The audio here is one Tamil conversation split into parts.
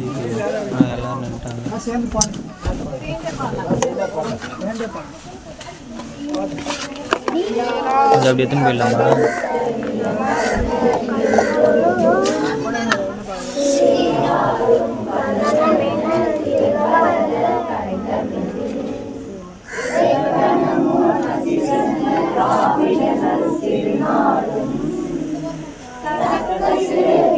ஆ, எல்லாரும் நின்ட்டாங்க கொஞ்சம் அப்படி எடுத்துன்னு போயிடலாமா இங்கு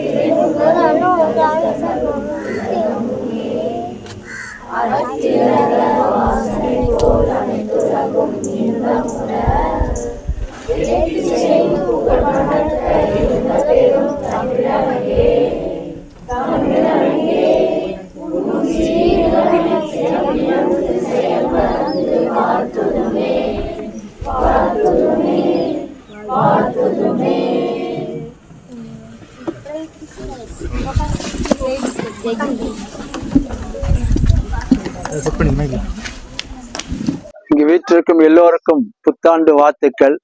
வீட்டிற்கும் எல்லோருக்கும் புத்தாண்டு வாழ்த்துக்கள்.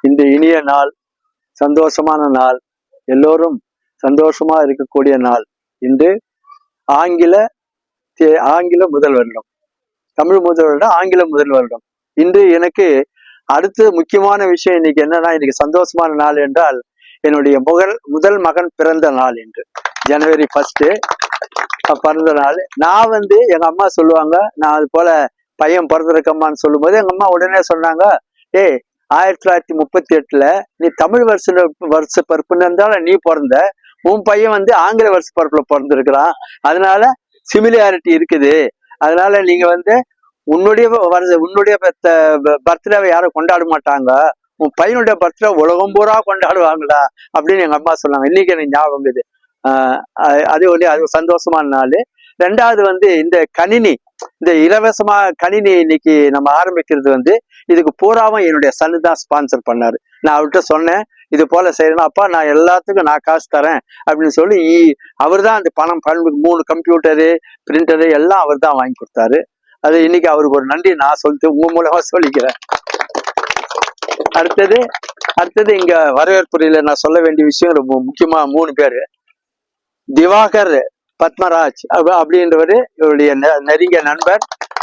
இந்த இனிய நாள் சந்தோஷமான நாள் எல்லோரும் சந்தோஷமா இருக்கக்கூடிய நாள். இன்று ஆங்கில தே- ஆங்கில முதல் வருடம். தமிழ் முதல் வருடம் ஆங்கில முதல் வருடம். இன்று எனக்கு அடுத்து முக்கியமான விஷயம் இன்னைக்கு என்னன்னா இன்னைக்கு சந்தோஷமான நாள் என்றால் என்னுடைய முகல் முதல் மகன் பிறந்த நாள் என்று ஜனவரி ஃபர்ஸ்ட்டு பிறந்த நாள். நான் வந்து எங்கள் அம்மா சொல்லுவாங்க நான் அது போல் பையன் பிறந்திருக்கம்மான்னு சொல்லும்போது எங்கள் அம்மா உடனே சொன்னாங்க ஏய் ஆயிரத்தி தொள்ளாயிரத்தி முப்பத்தி எட்டில் நீ தமிழ் வருஷ வருஷ பிறப்புன்னு இருந்தாலும் நீ பிறந்த. உன் பையன் வந்து ஆங்கில வருஷ பிறப்பில் பிறந்திருக்கிறான். அதனால சிமிலியாரிட்டி இருக்குது. அதனால நீங்கள் வந்து உன்னுடைய வருஷ உன்னுடைய பர்த்டேவை யாரும் கொண்டாட மாட்டாங்க. உன் பையனுடைய பர்த்டே உலகம் பூரா கொண்டாடுவாங்களா? அப்படின்னு எங்க அம்மா சொன்னாங்க. இன்னைக்கு எனக்கு ஞாபகம் இது ஆஹ் அது ஒன்று அது சந்தோஷமான நாள். ரெண்டாவது வந்து இந்த கணினி இந்த இலவசமா கணினி இன்னைக்கு நம்ம ஆரம்பிக்கிறது வந்து இதுக்கு பூராவும் என்னுடைய சன்னு தான் ஸ்பான்சர் பண்ணாரு. நான் அவர்கிட்ட சொன்னேன் இது போல செய்யணும் அப்பா நான் எல்லாத்துக்கும் நான் காசு தரேன் அப்படின்னு சொல்லி அவர் தான் அந்த பணம் பண்பு மூணு கம்ப்யூட்டரு பிரிண்டரு எல்லாம் அவர் தான் வாங்கி கொடுத்தாரு. அது இன்னைக்கு அவருக்கு ஒரு நன்றி நான் சொல்லிட்டு உங்க மூலமா சொல்லிக்கிறேன். அடுத்தது அடுத்தது இங்க வரவேற்புரையில நான் சொல்ல வேண்டிய விஷயம் ரொம்ப முக்கியமா மூணு பேரு. திவாகர் பத்மராஜ் அப்படின்றவர் அப்படின்றவரு இவருடைய நெ- நெருங்கிய நண்பர்.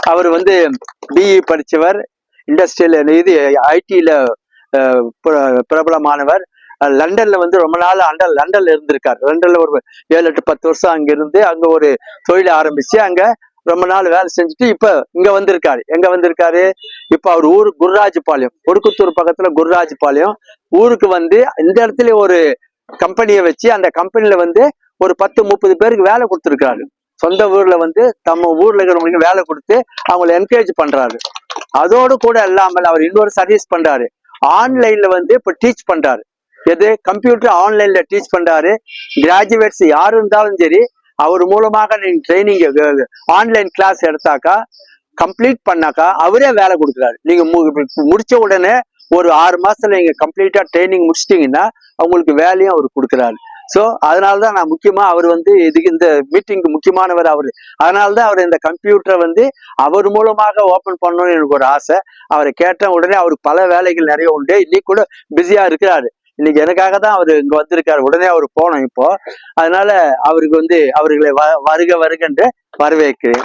அவர் வந்து பிஇ படிச்சவர். இண்டஸ்ட்ரியல் இது ஐடியில் பிரபலமானவர். லண்டன்ல வந்து ரொம்ப நாள் அண்டர் லண்டன்ல இருந்திருக்கார். லண்டன்ல ஒரு ஏழு எட்டு பத்து வருஷம் அங்க இருந்து அங்க ஒரு தொழில் ஆரம்பிச்சு அங்க ரொம்ப நாள் வேலை செஞ்சுட்டு இப்ப இங்க வந்திருக்காரு. எங்க வந்திருக்காரு? இப்ப அவர் ஊர் குருராஜபாளையம். ஒடுக்குத்தூர் பக்கத்துல குருராஜபாளையம். ஊருக்கு வந்து இந்த இடத்துல ஒரு கம்பெனியை வச்சு அந்த கம்பெனில வந்து ஒரு பத்து முப்பது பேருக்கு வேலை கொடுத்துருக்காரு. சொந்த ஊர்ல வந்து தம்ம ஊர்ல இருக்கிறவங்களுக்கு வேலை கொடுத்து அவங்கள என்கரேஜ் பண்றாரு. அதோடு கூட இல்லாமல் அவர் இன்னொரு சர்வீஸ் பண்றாரு. ஆன்லைன்ல வந்து இப்ப டீச் பண்றாரு. எது? கம்ப்யூட்டர் ஆன்லைன்ல டீச் பண்றாரு. கிராஜுவேட்ஸ் யாரு இருந்தாலும் சரி அவர் மூலமாக நீங்க ட்ரைனிங் ஆன்லைன் கிளாஸ் எடுத்தாக்கா கம்ப்ளீட் பண்ணாக்கா அவரே வேலை கொடுக்குறாரு. நீங்க மு- முடிச்ச உடனே ஒரு ஆறு மாசத்துல நீங்க கம்ப்ளீட்டா ட்ரைனிங் முடிச்சிட்டீங்கன்னா அவங்களுக்கு வேலையும் அவர் கொடுக்குறாரு. ஸோ அதனால்தான் நான் முக்கியமா அவர் வந்து இதுக்கு இந்த மீட்டிங்க்கு முக்கியமானவர் அவர். அதனால தான் அவர் இந்த கம்ப்யூட்டரை வந்து அவர் மூலமாக ஓபன் பண்ணணும்னு எனக்கு ஒரு ஆசை. அவரை கேட்ட உடனே அவருக்கு பல வேலைகள் நிறைய உண்டு. இன்னைக்கு கூட பிஸியா இருக்கிறாரு. இன்னைக்கு எனக்காக தான் அவர் இங்க வந்திருக்காரு. உடனே அவர் போனோம் இப்போ. அதனால அவருக்கு வந்து அவர்களை வ- வருக வருகன்று வரவேற்கிறேன்.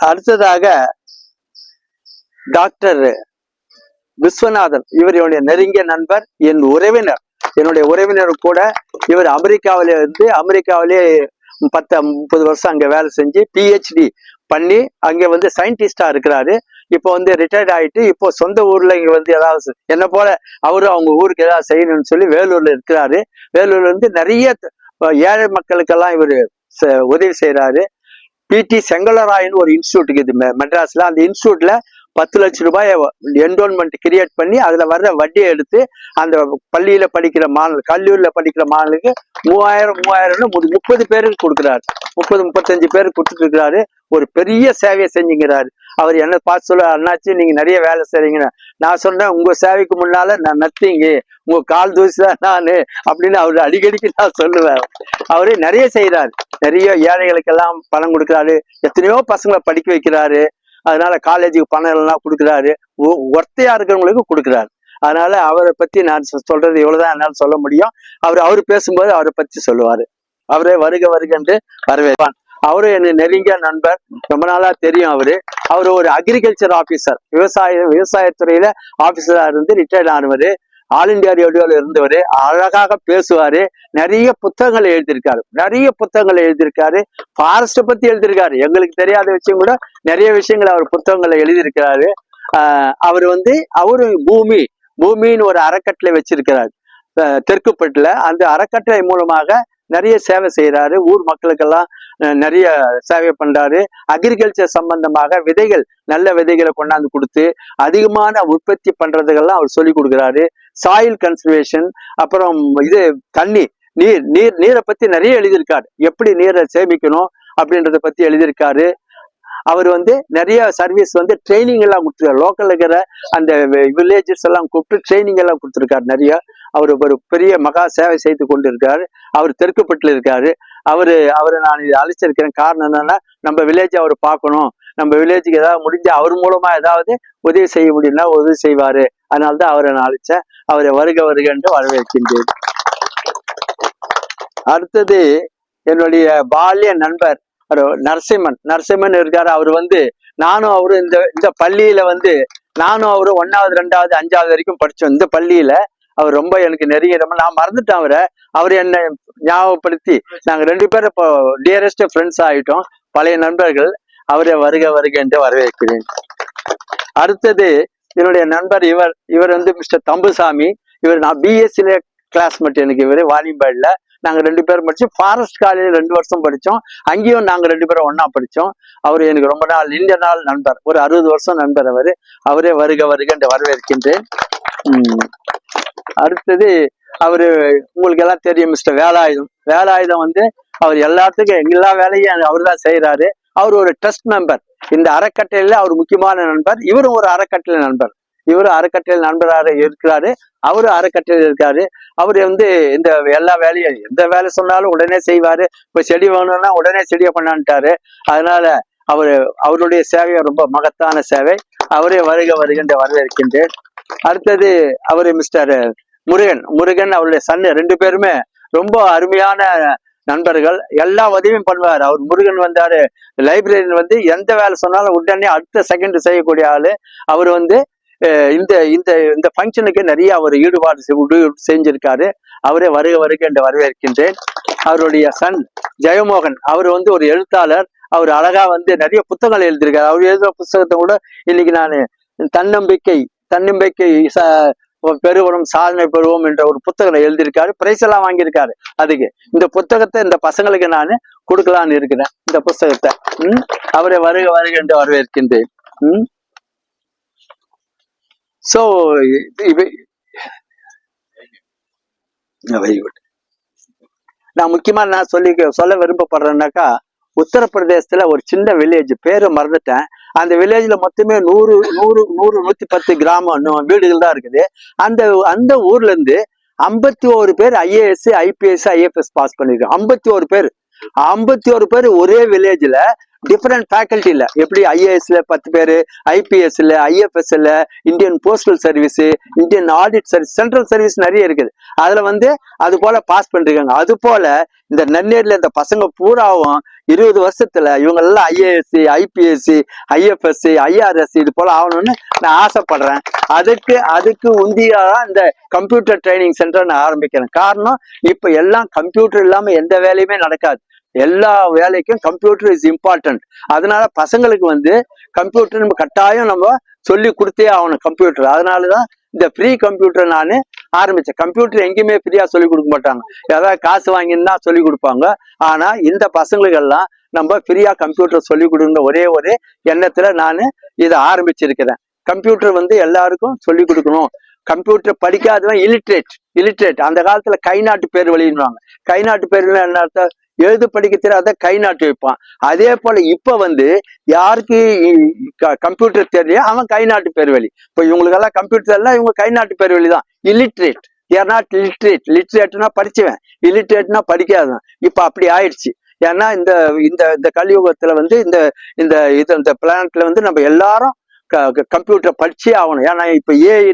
அடுத்ததாக டாக்டர் விஸ்வநாதன் இவர் என்னுடைய நெருங்கிய நண்பர் என் உறவினர். என்னுடைய உறவினர் கூட இவர் அமெரிக்காவிலே இருந்து அமெரிக்காவிலே பத்து முப்பது வருஷம் அங்க வேலை செஞ்சு பிஹெச்டி பண்ணி அங்க வந்து சயின்டிஸ்டா இருக்கிறாரு. இப்போ வந்து ரிட்டையர்ட் ஆகிட்டு இப்போ சொந்த ஊரில் இங்கே வந்து ஏதாவது என்ன போல அவரும் அவங்க ஊருக்கு ஏதாவது செய்யணும்னு சொல்லி வேலூரில் இருக்கிறாரு. வேலூர்ல இருந்து நிறைய ஏழை மக்களுக்கெல்லாம் இவர் உதவி செய்கிறாரு பிடி செங்கலராயன் ஒரு இன்ஸ்டியூட் இருக்குது மெட்ராஸில். அந்த இன்ஸ்டியூட்டில் பத்து லட்சம் ரூபாய் என்ரோல்மெண்ட் கிரியேட் பண்ணி அதில் வர்ற வட்டியை எடுத்து அந்த பள்ளியில் படிக்கிற மாணவர் கல்லூரியில் படிக்கிற மாணவர்களுக்கு மூவாயிரம் மூவாயிரம்னு மு- முப்பது பேருக்கு கொடுக்குறாரு. முப்பது முப்பத்தஞ்சு பேருக்கு கொடுத்துட்டு இருக்கிறாரு. ஒரு பெரிய சேவையை செஞ்சுங்கிறாரு. அவர் என்ன பார்த்து சொல்ல அண்ணாச்சி நீங்க நிறைய வேலை செய்றீங்கன்னு. நான் சொன்னேன் உங்க சேவைக்கு முன்னால நான் நத்திங்க உங்க கால் தூசி தான் நானு அப்படின்னு அவர் அடிக்கடிக்கு நான் சொல்லுவேன். அவரு நிறைய செய்யறாரு நிறைய ஏழைகளுக்கெல்லாம் பணம் கொடுக்குறாரு. எத்தனையோ பசங்களை படிக்க வைக்கிறாரு. அதனால காலேஜுக்கு பணம் எல்லாம் கொடுக்குறாரு. ஒ- ஒர்த்தையா இருக்கிறவங்களுக்கு கொடுக்குறாரு. அதனால அவரை பத்தி நான் சொல்றது இவ்வளவுதான் என்னால் சொல்ல முடியும். அவர் அவர் பேசும்போது அவரை பத்தி சொல்லுவாரு. அவரே வருக வருகன்று வரவேற்பான் அவரும் என்ன நெருங்கிய நண்பர். ரொம்ப நாளா தெரியும் அவரு. அவர் ஒரு அக்ரிகல்ச்சர் ஆபீசர் விவசாய விவசாயத்துறையில ஆபீசரா இருந்து ரிட்டையர்ட் ஆனவர். ஆல் இண்டியா ரேடியோல இருந்தவர். அழகாக பேசுவாரு. நிறைய புத்தகங்கள் எழுதியிருக்காரு. நிறைய புத்தகங்கள் எழுதியிருக்காரு. ஃபாரஸ்ட பத்தி எழுதியிருக்காரு. எங்களுக்கு தெரியாத விஷயம் கூட நிறைய விஷயங்கள் அவர் புத்தகங்களை எழுதியிருக்கிறாரு. ஆஹ் அவர் வந்து அவரு பூமி பூமின்னு ஒரு அறக்கட்டளை வச்சிருக்கிறார். தெற்குப்பட்டுல. அந்த அறக்கட்டளை மூலமாக நிறைய சேவை செய்கிறாரு ஊர் மக்களுக்கெல்லாம் நிறைய சேவை பண்றாரு. அக்ரிகல்ச்சர் சம்பந்தமாக விதைகள் நல்ல விதைகளை கொண்டாந்து கொடுத்து அதிகமான உற்பத்தி பண்றதுக்கெல்லாம் அவர் சொல்லி கொடுக்குறாரு. சாயில் கன்சர்வேஷன் அப்புறம் இது தண்ணி நீர் நீர் நீரை பத்தி நிறைய எழுதியிருக்காரு. எப்படி நீரை சேமிக்கணும் அப்படின்றத பத்தி எழுதியிருக்காரு. அவர் வந்து நிறைய சர்வீஸ் வந்து ட்ரைனிங் எல்லாம் கொடுத்துருக்காரு. லோக்கல் இருக்கிற அந்த வில்லேஜஸ் எல்லாம் கூப்பிட்டு ட்ரைனிங் எல்லாம் கொடுத்துருக்காரு நிறைய. அவர் ஒரு பெரிய மகா சேவை செய்து கொண்டு இருக்காரு அவர் தெற்குப்பட்டில் இருக்காரு அவரு அவரை நான் இதை அழைச்சிருக்கிறேன். காரணம் என்னன்னா நம்ம வில்லேஜ் அவர் பார்க்கணும். நம்ம வில்லேஜுக்கு ஏதாவது முடிஞ்சு அவர் மூலமா ஏதாவது உதவி செய்ய முடியும்னா உதவி செய்வாரு. அதனால தான் அவரை நான் அழைச்சேன். அவரை வருக வருக என்று வரவேற்கின்றேன். அடுத்தது என்னுடைய பால்ய நண்பர் நரசிம்மன். நரசிம்மன் இருக்காரு. அவர் வந்து நானும் அவரும் இந்த இந்த பள்ளியில வந்து நானும் அவரும் ஒன்னாவது ரெண்டாவது அஞ்சாவது வரைக்கும் படிச்சோம். இந்த பள்ளியில அவர் ரொம்ப எனக்கு நெருங்கிய ரொம்ப நான் மறந்துட்டேன் அவரை. அவர் என்னை ஞாபகப்படுத்தி நாங்கள் ரெண்டு பேரும் இப்போ டியரஸ்ட் ஃப்ரெண்ட்ஸ் ஆகிட்டோம் பழைய நண்பர்கள். அவரை வருக வருக என்று வரவேற்கிறேன். அடுத்தது என்னுடைய நண்பர் இவர் இவர் வந்து மிஸ்டர் தம்புசாமி. இவர் நான் பிஎஸ்சியில கிளாஸ்மேட் எனக்கு இவர் வாலிபால்ல நாங்கள் ரெண்டு பேரும் படித்தோம் ஃபாரஸ்ட் காலேஜ் ரெண்டு வருஷம் படித்தோம் அங்கேயும் நாங்கள் ரெண்டு பேரும் ஒன்றா படித்தோம் அவர் எனக்கு ரொம்ப நாள் நீண்ட நாள் நண்பர். ஒரு அறுபது வருஷம் நண்பர் அவர். அவரே வருக வருக என்று வரவேற்கின்றேன். அடுத்தது அவரு உங்களுக்கு எல்லாம் தெரியும் மிஸ்டர் வேலாயுதம். வேலாயுதம் வந்து அவர் எல்லாத்துக்கும் எல்லா வேலையும் அவர் தான் செய்யறாரு அவர் ஒரு ட்ரஸ்ட் மெம்பர் இந்த அறக்கட்டளையில அவர் முக்கியமான நண்பர். இவரும் ஒரு அறக்கட்டளை நண்பர். இவரும் அறக்கட்டளை நண்பராக இருக்கிறாரு. அவரும் அறக்கட்டளையில் இருக்காரு. அவர் வந்து இந்த எல்லா வேலையும் எந்த வேலை சொன்னாலும் உடனே செய்வாரு. இப்போ செடி வேணும்னா உடனே செடியை பண்ணான்ட்டாரு அதனால அவர் அவருடைய சேவை ரொம்ப மகத்தான சேவை. அவரே வருக வருகின்ற வரவேற்கின்றேன். அடுத்தது அவரு மிஸ்டர் முருகன். முருகன் அவருடைய சன்னு ரெண்டு பேருமே ரொம்ப அருமையான நண்பர்கள். எல்லா உதவியும் பண்ணுவார். அவர் முருகன் வந்தாரு லைப்ரரியன் வந்து எந்த வேலை சொன்னாலும் உடனே அடுத்த செகண்ட் செய்யக்கூடிய ஆளு. அவர் வந்து இந்த இந்த இந்த ஃபங்க்ஷனுக்கு நிறைய அவர் ஈடுபாடு செஞ்சிருக்காரு. அவரே வருக வருக என்று வரவேற்கின்றேன். அவருடைய சன் ஜெயமோகன் அவர் வந்து ஒரு எழுத்தாளர். அவர் அழகா வந்து நிறைய புத்தகங்கள் எழுதியிருக்காரு. அவர் எழுதுற புத்தகத்தை கூட இன்னைக்கு நான் தன்னம்பிக்கை தன்னம்பிக்கை பெறுவோம் சாதனை பெறுவோம் என்ற ஒரு புத்தகம் எழுதியிருக்காரு. பிரைஸ் எல்லாம் வாங்கியிருக்காரு அதுக்கு. இந்த புத்தகத்தை இந்த பசங்களுக்கு நான் கொடுக்கலான்னு இருக்கிறேன். இந்த புத்தகத்தை. உம் அவரை வருக வருக என்று வரவேற்கின்றேன். உம் சோ வெரி குட் நான் முக்கியமா நான் சொல்லி சொல்ல விரும்பப்படுறேன்னாக்கா உத்தரப்பிரதேசத்துல ஒரு சின்ன வில்லேஜ் பேரை மறந்துட்டேன். அந்த வில்லேஜ்ல மொத்தமே நூறு நூறு நூறு நூத்தி பத்து கிராமம் வீடுகள் தான் இருக்குது. அந்த அந்த ஊர்ல இருந்து ஐம்பத்தி ஒரு பேர் ஐஏஎஸ் ஐபிஎஸ் ஐஎஃப்எஸ் பாஸ் பண்ணிருக்காங்க ஐம்பத்தி ஒரு பேர். ஐம்பத்தி ஒரு பேர் ஒரே வில்லேஜ்ல டிஃப்ரெண்ட் ஃபேக்கல்ட்டியில் எப்படி ஐஏஎஸ்ல பத்து பேர் ஐபிஎஸ்ல ஐஎஃப்எஸ்ல Indian postal service Indian audit service central service நிறைய இருக்குது. அதில் வந்து அது போல பாஸ் பண்ணிருக்காங்க. அது போல இந்த நன்னேர்ல இந்த பசங்க பூராவும் இருபது வருஷத்துல இவங்கெல்லாம் ஐஏஎஸ்சி ஐபிஎஸ்சி ஐஎஃப்எஸ்சி ஐஆர்எஸ்சி இது போல ஆகணும்னு நான் ஆசைப்படுறேன். அதுக்கு அதுக்கு உந்தியாக இந்த கம்ப்யூட்டர் ட்ரைனிங் சென்டர் நான் ஆரம்பிக்கிறேன். காரணம் இப்போ எல்லாம் கம்ப்யூட்டர் இல்லாமல் எந்த வேலையுமே நடக்காது. எல்லா வேலைக்கும் கம்ப்யூட்டர் இஸ் இம்பார்ட்டன்ட் அதனால பசங்களுக்கு வந்து கம்ப்யூட்டர் நம்ம கட்டாயம் நம்ம சொல்லி கொடுத்தே ஆகணும் கம்ப்யூட்டர் அதனால தான் இந்த ஃப்ரீ கம்ப்யூட்டர் நான் ஆரம்பித்தேன் கம்ப்யூட்டர் எங்கேயுமே ஃப்ரீயாக சொல்லி கொடுக்க மாட்டாங்க. ஏதாவது காசு வாங்கினா சொல்லி கொடுப்பாங்க. ஆனால் இந்த பசங்களுக்கெல்லாம் நம்ம ஃப்ரீயாக கம்ப்யூட்டர் சொல்லி கொடுக்குற ஒரே ஒரு எண்ணத்தில் நான் இதை ஆரம்பிச்சிருக்கிறேன். கம்ப்யூட்டர் வந்து எல்லாருக்கும் சொல்லி கொடுக்கணும். கம்ப்யூட்டர் படிக்காதவன் இலிட்ரேட் இலிட்ரேட் அந்த காலத்துல கை நாட்டு பேர் வெளியிடுவாங்க கை நாட்டு பேர்ல என்ன அர்த்தம்? எழுது படிக்க தெரியாத கை நாட்டு வைப்பான். அதே போல இப்ப வந்து யாருக்கு கம்ப்யூட்டர் தெரியலையோ அவன் கை நாட்டு பேர்வழி. இப்ப இப்போ இவங்களுக்கெல்லாம் கம்ப்யூட்டர் எல்லாம் இவங்க கை நாட்டு பேர் தான். இல்லிட்ரேட் ஏர் நாட் லிட்ரேட் லிட்ரேட்னா படிச்சவன். இல்லிட்ரேட்னா படிக்காதான் இப்ப அப்படி ஆயிடுச்சு. ஏன்னா இந்த இந்த இந்த கலியுகத்துல வந்து இந்த இந்த இது இந்த பிளானட்ல வந்து நம்ம எல்லாரும் கம்ப்யூட்டர் படிச்சே ஆகணும். ஏன்னா இப்ப ஏஐ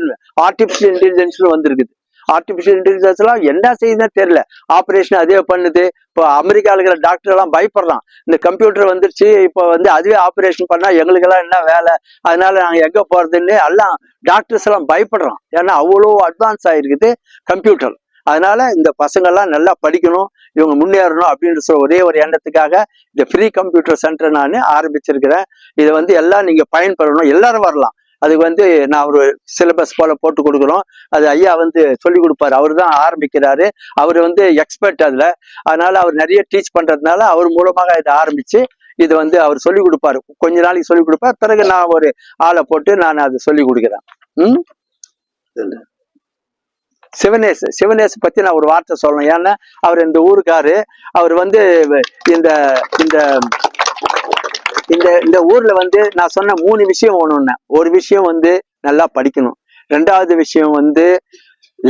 ஆர்டிபிஷியல் இன்டெலிஜென்ஸ்னு வந்திருக்குது. ஆர்டிபிஷியல் இன்டெலிஜென்ஸ் எல்லாம் என்ன செய்யுதுன்னு தெரியல. ஆப்ரேஷன் அதே பண்ணுது. இப்போ அமெரிக்காவில் இருக்கிற டாக்டர் எல்லாம் பயப்படுறான் இந்த கம்ப்யூட்டர் வந்துருச்சு. இப்போ வந்து அதுவே ஆப்ரேஷன் பண்ணா எங்களுக்கெல்லாம் என்ன வேலை? அதனால நாங்கள் எங்க போறதுன்னு எல்லாம் டாக்டர்ஸ் எல்லாம் பயப்படுறோம் ஏன்னா அவ்வளோ அட்வான்ஸ் ஆயிருக்குது கம்ப்யூட்டர் அதனால இந்த பசங்கள்லாம் நல்லா படிக்கணும். இவங்க முன்னேறணும் அப்படின்ற சொல்ல ஒரே ஒரு எண்ணத்துக்காக இந்த ஃப்ரீ கம்ப்யூட்டர் சென்டர் நான் ஆரம்பிச்சிருக்கிறேன். இதை வந்து எல்லாம் நீங்க பயன்பெறணும். எல்லாரும் வரலாம். அதுக்கு வந்து நான் ஒரு சிலபஸ் போல போட்டு கொடுக்குறோம். அது ஐயா வந்து சொல்லி கொடுப்பாரு. அவர் தான் ஆரம்பிக்கிறாரு. அவர் வந்து எக்ஸ்பர்ட் அதில். அதனால அவர் நிறைய டீச் பண்றதுனால அவர் மூலமாக இதை ஆரம்பிச்சு இது வந்து அவர் சொல்லி கொடுப்பாரு. கொஞ்ச நாளைக்கு சொல்லி கொடுப்பார். பிறகு நான் ஒரு ஆளை போட்டு நான் அதை சொல்லி கொடுக்குறேன். ம்? சிவனேஷ் சிவனேஷ் பத்தி நான் ஒரு வார்த்தை சொல்லணும். ஏன்னா அவர் இந்த ஊருக்காரு. அவர் வந்து இந்த இந்த இந்த இந்த ஊர்ல வந்து நான் சொன்ன மூணு விஷயம் ஒன்று ஒரு விஷயம் வந்து நல்லா படிக்கணும். ரெண்டாவது விஷயம் வந்து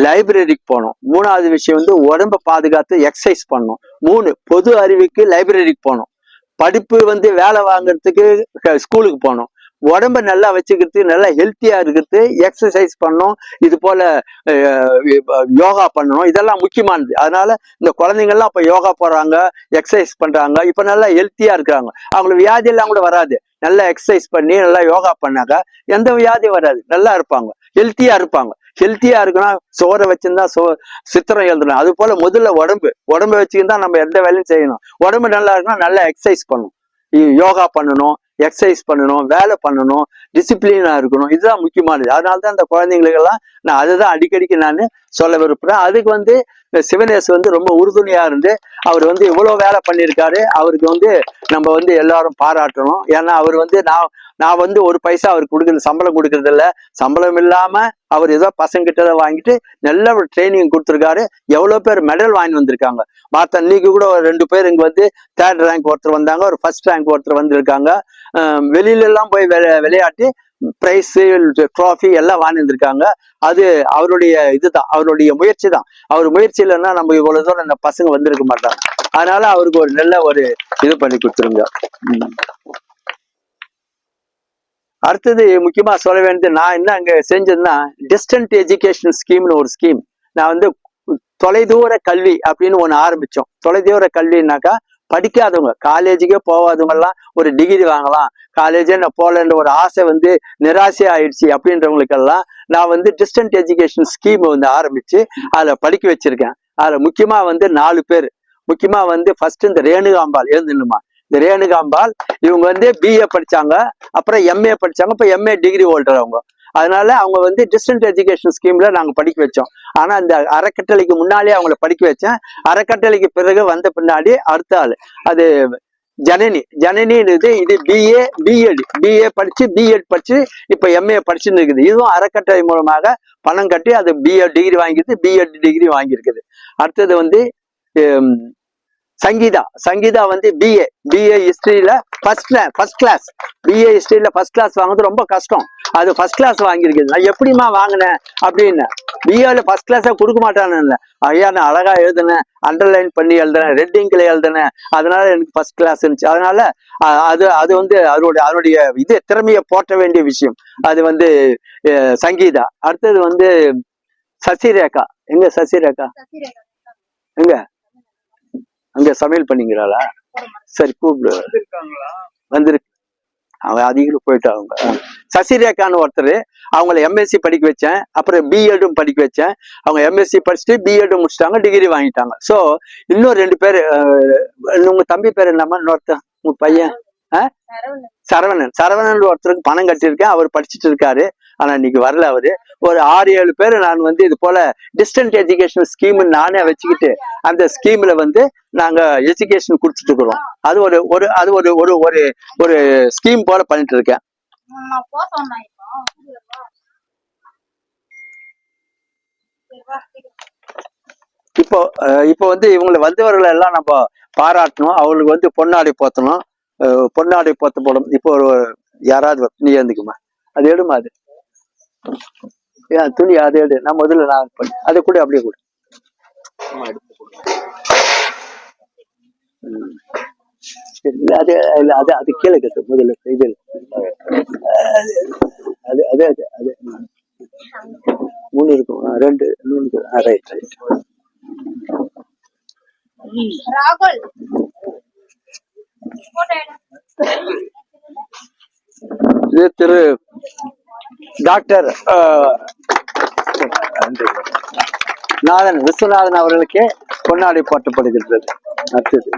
லைப்ரரிக்கு போகணும். மூணாவது விஷயம் வந்து உடம்ப பாதுகாத்து எக்ஸசைஸ் பண்ணணும். மூணு பொது அறிவுக்கு லைப்ரரிக்கு போகணும். படிப்பு வந்து வேலை வாங்குறதுக்கு ஸ்கூலுக்கு போகணும். உடம்ப நல்லா வச்சுக்கிறது நல்லா ஹெல்த்தியா இருக்கிறது எக்ஸசைஸ் பண்ணணும் இது போல யோகா பண்ணணும் இதெல்லாம் முக்கியமானது. அதனால இந்த குழந்தைங்கள்லாம் அப்போ யோகா போடுறாங்க எக்ஸசைஸ் பண்றாங்க இப்போ நல்லா ஹெல்த்தியா இருக்கிறாங்க. அவங்களுக்கு வியாதி எல்லாம் கூட வராது. நல்லா எக்ஸசைஸ் பண்ணி நல்லா யோகா பண்ணாக்க எந்த வியாதியும் வராது. நல்லா இருப்பாங்க. ஹெல்த்தியா இருப்பாங்க. ஹெல்த்தியா இருக்கணும் சோறை வச்சிருந்தா சோ சித்திரம் எழுதணும். அது போல முதல்ல உடம்பு. உடம்பு வச்சுக்கிட்டு தான் நம்ம எந்த வேலையும் செய்யணும். உடம்பு நல்லா இருக்கணும் நல்லா எக்ஸசைஸ் பண்ணணும். யோகா பண்ணணும். எக்ஸசைஸ் பண்ணணும் வேலை பண்ணணும் டிசிப்ளினா இருக்கணும். இதுதான் முக்கியமானது. அதனால தான் அந்த குழந்தைங்களுக்கெல்லாம் நான் அதுதான் அடிக்கடிக்கு நான் சொல்ல விரும்புறேன். அதுக்கு வந்து இந்த சிவனேஸ் வந்து ரொம்ப உறுதுணையா இருந்து அவர் வந்து இவ்வளவு வேலை பண்ணியிருக்காரு. அவருக்கு வந்து நம்ம வந்து எல்லாரும் பாராட்டணும். ஏன்னா அவர் வந்து நான் நான் வந்து ஒரு பைசா அவருக்கு கொடுக்குறது சம்பளம் கொடுக்கறது இல்லை சம்பளம் இல்லாம அவர் ஏதோ பசங்கிட்ட வாங்கிட்டு நல்ல ஒரு ட்ரைனிங் கொடுத்துருக்காரு. எவ்வளோ பேர் மெடல் வாங்கி வந்திருக்காங்க. மற்ற இன்னைக்கு கூட ஒரு ரெண்டு பேர் இங்கே வந்து தேர்ட் ரேங்க் ஒருத்தர் வந்தாங்க ஒரு ஃபர்ஸ்ட் ரேங்க் ஒருத்தர் வந்திருக்காங்க. அஹ் வெளியில எல்லாம் போய் விளை- விளையாட்டி பிரைஸு ட்ராஃபி எல்லாம் வாங்கியிருந்திருக்காங்க. அது அவருடைய இதுதான் அவருடைய முயற்சி தான் அவர் முயற்சி இல்லைன்னா நம்ம இவ்வளவு தூரம் இந்த பசங்க வந்திருக்க மாட்டாங்க. அதனால அவருக்கு ஒரு நல்ல ஒரு இது பண்ணி கொடுத்துருங்க. அடுத்தது முக்கியமா சொல்ல வேண்டியது நான் என்ன அங்க செஞ்சதுன்னா டிஸ்டன்ட் எஜுகேஷன் ஸ்கீம்னு ஒரு ஸ்கீம் நான் வந்து தொலைதூர கல்வி அப்படின்னு ஒண்ணு ஆரம்பிச்சோம். தொலைதூர கல்வினாக்கா படிக்காதவங்க காலேஜுக்கே போகாதவங்க எல்லாம் ஒரு டிகிரி வாங்கலாம். காலேஜே நான் போகலன்ற ஒரு ஆசை வந்து நிராசை ஆயிடுச்சு அப்படின்றவங்களுக்கெல்லாம் நான் வந்து டிஸ்டன்ட் எஜுகேஷன் ஸ்கீம் வந்து ஆரம்பிச்சு அதில் படிக்க வச்சிருக்கேன். அதுல முக்கியமா வந்து நாலு பேர். முக்கியமா வந்து ஃபர்ஸ்ட் இந்த ரேணுகாம்பாள் எழுந்துணுமா இந்த ரேணுகாம்பாள் இவங்க வந்து பிஏ படிச்சாங்க அப்புறம் எம்ஏ படிச்சாங்க இப்போ எம்ஏ டிகிரி ஹோல்டர் அவங்க. அதனால அவங்க வந்து டிஸ்டன்ட் எஜுகேஷன் ஸ்கீம்ல நாங்க படிக்க வச்சோம். ஆனா அந்த அறக்கட்டளைக்கு முன்னாலே அவங்கள படிக்க வச்சேன். அறக்கட்டளைக்கு பிறகு வந்த பின்னாடி அடுத்த ஆள். அது ஜனனி. ஜனனின்றது இது பிஏ பிஎட் பிஏ படிச்சு பிஎட் படிச்சு இப்ப எம்ஏ படிச்சுன்னு இருக்குது. இதுவும் அறக்கட்டளை மூலமாக பணம் கட்டி அது பிஏ டிகிரி வாங்கிருக்கு பிஎட் டிகிரி வாங்கியிருக்குது. அடுத்தது வந்து சங்கீதா. சங்கீதா வந்து பிஏ பிஏ ஹிஸ்டரியில ஃபர்ஸ்ட் ஃபர்ஸ்ட் கிளாஸ் பிஏ ஹிஸ்டரியில ஃபர்ஸ்ட் கிளாஸ் வாங்குறது ரொம்ப கஷ்டம். அது ஃபர்ஸ்ட் கிளாஸ் வாங்கியிருக்குது. நான் எப்படிம்மா வாங்கினேன் அப்படின்னு. பிஏல ஃபர்ஸ்ட் கிளாஸா கொடுக்க மாட்டானு ஐயா நான் அழகா எழுதினேன். அண்டர்லைன் பண்ணி எழுதினேன். ரெட் இங்கில் எழுதினேன். அதனால எனக்கு ஃபர்ஸ்ட் கிளாஸ் இருந்துச்சு. அதனால அது அது வந்து அதனுடைய அதனுடைய இது திறமையை போற்ற வேண்டிய விஷயம். அது வந்து சங்கீதா. அடுத்தது வந்து சசிரேகா. எங்க சசிரேகா. எங்க? அங்க சமையல் பண்ணிக்கிறாளா? சரி கூப்பிடு. வந்திருக்கு. அவன் அதிகம் போயிட்டு அவங்க. சசிரேகான்னு ஒருத்தர் அவங்கள எம்எஸ்சி படிக்க வச்சேன் அப்புறம் பிஎடும் படிக்க வச்சேன். அவங்க எம்எஸ்சி படிச்சுட்டு பிஎடும் முடிச்சிட்டாங்க டிகிரி வாங்கிட்டாங்க. ஸோ இன்னும் ரெண்டு பேர் உங்க தம்பி பேர் என்னம்மா? இன்னொருத்தன் உங்க பையன் சரவணன். சரவணன் ஒருத்தருக்கு பணம் கட்டியிருக்கேன் அவர் படிச்சுட்டு இருக்காரு. ஆனா இன்னைக்கு வரல அவரு. ஒரு ஆறு ஏழு பேர் நான் வந்து இது போல டிஸ்டன்ட் எஜுகேஷன் ஸ்கீம் நானே வச்சுக்கிட்டு அந்த ஸ்கீம்ல வந்து நாங்க எஜுகேஷன் கொடுத்துட்டு இருக்கிறோம். அது ஒரு ஒரு அது ஒரு ஒரு ஒரு ஒரு ஸ்கீம் போல பண்ணிட்டு இருக்கேன். இப்போ இப்போ வந்து இவங்களை வந்தவர்களை எல்லாம் நம்ம பாராட்டணும். அவங்களுக்கு வந்து பொன்னாடை போத்தணும். பொன்னாடி பொன்னாடை போத்த போடும் இப்போ ஒரு யாராவது நீ எழுந்துக்குமா அது எடுமா அது? ஏன் துணி அதை எடு. நான் முதல்ல நான் பண்ணி அதை கூட அப்படியே கூட. அது இல்ல, அது அது கீழே இருக்குது முதல்ல இது அது அது அது அது. மூணு இருக்கும். ரெண்டு மூணு ரைட் ரைட் ராகுல். இது திரு டாக்டர் நாதன் விஸ்வநாதன் அவர்களுக்கு பொன்னாடை போட்டப்படுகின்றது அடுத்தது.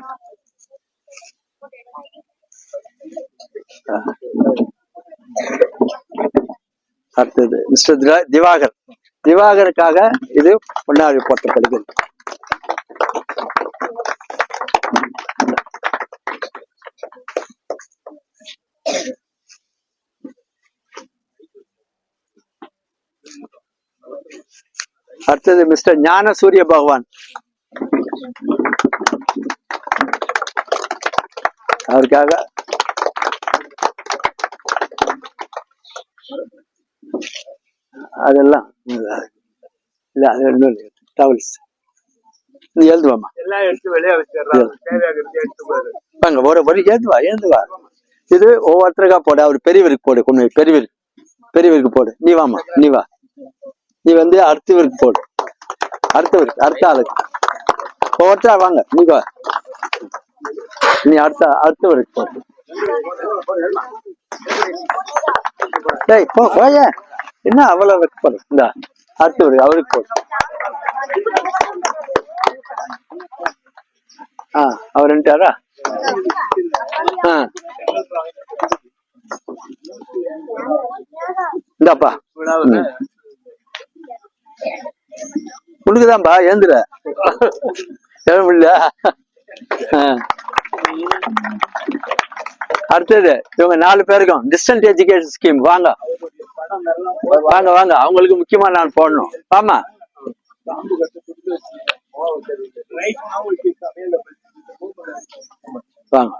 அடுத்தது. மிஸ்டர் திவாகர். திவாகருக்காக இது பொன்னாடை போட்டப்படுகிறது அடுத்தது மிஸ்டர் ஞான சூரிய பகவான். அவருக்காக. அதெல்லாம் இல்ல அது ஒண்ணும் இல்லை டவல்ஸ் நீ எழுதுவாமா எல்லாம் எடுத்து வெளியே வாங்க ஒரு ஒரு ஏந்துவா ஏந்துவா இது ஒவ்வொருத்தருக்கா போடு அவர் பெரியவருக்கு போடு கொண்டு பெரியவருக்கு பெரியவருக்கு போடு. நீ வாமா நீ வா. நீ வந்து அடுத்தவருக்கு போடு. அடுத்தவருக்கு அடுத்த ஆளுக்கு. போட்டா வாங்க நீங்க நீ அடுத்த அடுத்தவருக்கு போடு டேய் போ போய. என்ன அவ்வளவு போடு? இந்த அடுத்தவருக்கு அவருக்கு போடு. ஆ அவர் வந்துட்டாரா? ஆ. இந்தாப்பா. உனக்குதான்பா ஏந்திர எழ அடுத்தது இவங்க நாலு பேருக்கும் டிஸ்டன்ட் எஜுகேஷன் ஸ்கீம் வாங்க. வாங்க வாங்க. அவங்களுக்கு முக்கியமா நான் போடணும். ஆமா வாங்க.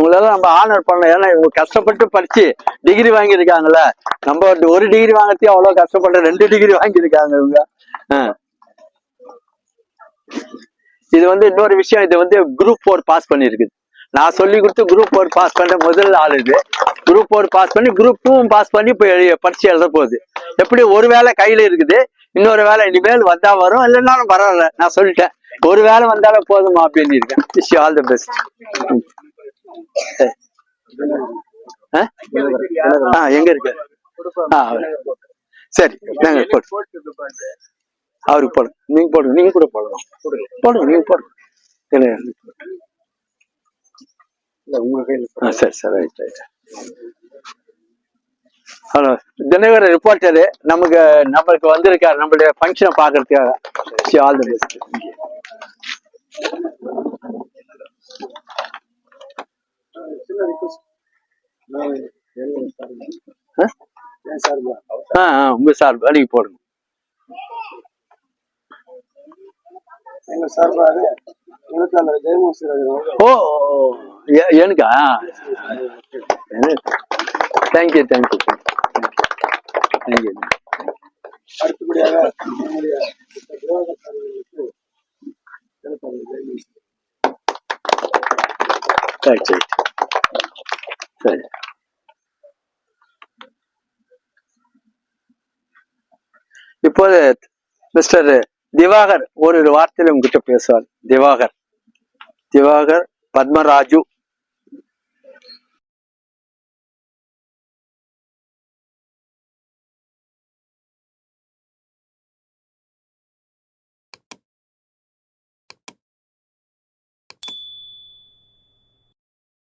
இவங்களெல்லாம் நம்ம ஆனர் பண்ணலாம் ஏன்னா இவங்க கஷ்டப்பட்டு படிச்சு டிகிரி வாங்கியிருக்காங்கல்ல. நம்ம ஒரு ஒரு டிகிரி வாங்கத்தையும் அவ்வளவு கஷ்டப்பட்டு ரெண்டு டிகிரி வாங்கியிருக்காங்க இவங்க. இது வந்து இன்னொரு விஷயம். இது வந்து குரூப் ஃபோர் பாஸ் பண்ணியிருக்குது. நான் சொல்லி கொடுத்து குரூப் ஃபோர் பாஸ் பண்ற முதல் ஆள் இது. குரூப் ஃபோர் பாஸ் பண்ணி குரூப் டூவும் பாஸ் பண்ணி இப்போ எழுதி பரிச்சு எழுத போகுது. எப்படி ஒரு வேலை கையில இருக்குது இன்னொரு வேலை இனிமேல் வந்தா வரும் இல்லைன்னாலும் பரவாயில்ல. நான் சொல்லிட்டேன். ஒரு வேலை வந்தாலும் போதுமா அப்படின்னு இருக்கேன் விஷ் ஆல் தி பெஸ்ட் ஆ? எங்க இருக்கு? சரி நாங்க போடு அவருக்கு போடுங்க நீங்க போடுங்க. நீங்க கூட போடலாம். போடுங்க நீங்க போடுங்க. சரி சரி right right. Hello Dinakara reporter நமக்கு நம்மளுக்கு வந்திருக்காரு. நம்மளுடைய ஃபங்க்ஷனை பார்க்கறதுக்காக. ஆல் தி பெஸ்ட் ஆ ஆ உங்க சார்பு அடிக்க போடுங்க. எங்க ஓ எனக்கா தேங்க்யூ தேங்க்யூ தேங்க்யூ அடுத்தபடியாக நம்முடைய திவாகர் அவர்களுக்கு எழுத்தாளர் ஜெயமோகன் சரி சரி சரி இப்போது மிஸ்டர் திவாகர் ஒரு வார்த்தையில உங்ககிட்ட பேசுவார். திவாகர். திவாகர் பத்மராஜு